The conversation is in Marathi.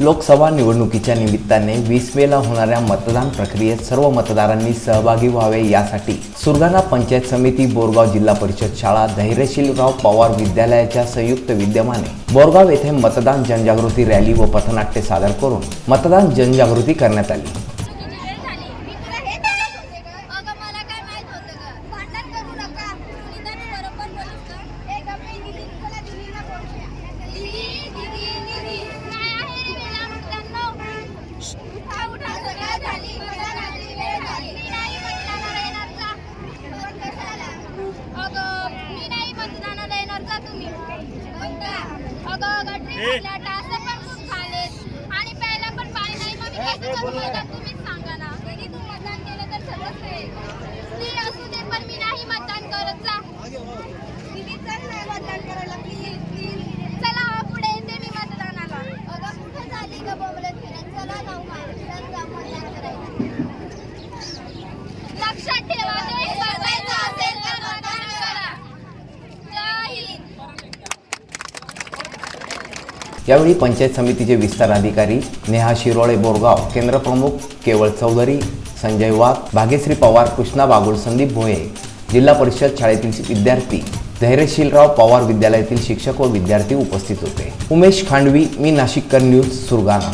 लोकसभा निवडणुकीच्या निमित्ताने वीस मेला होणाऱ्या मतदान प्रक्रियेत सर्व मतदारांनी सहभागी व्हावे यासाठी सुरगाणा पंचायत समिती बोरगाव जिल्हा परिषद शाळा धैर्यशीलराव पवार विद्यालयाच्या संयुक्त विद्यमाने बोरगाव येथे मतदान जनजागृती रॅली व पथनाट्य सादर करून मतदान जनजागृती करण्यात आली. पण खूप झालेत. आणि प्यायला पण पाणी नाही. मग मी कसं करू मतदान तुम्हीच सांगा. यावेळी पंचायत समितीचे विस्तार अधिकारी नेहा शिरोळे बोरगाव केंद्रप्रमुख केवळ चौधरी संजय वाघ भाग्यश्री पवार कृष्णा बागुल संदीप भोये जिल्हा परिषद शाळेतील विद्यार्थी धैर्यशीलराव पवार विद्यालयातील शिक्षक व विद्यार्थी उपस्थित होते. उमेश खांडवी मी नाशिककर न्यूज सुरगाणा.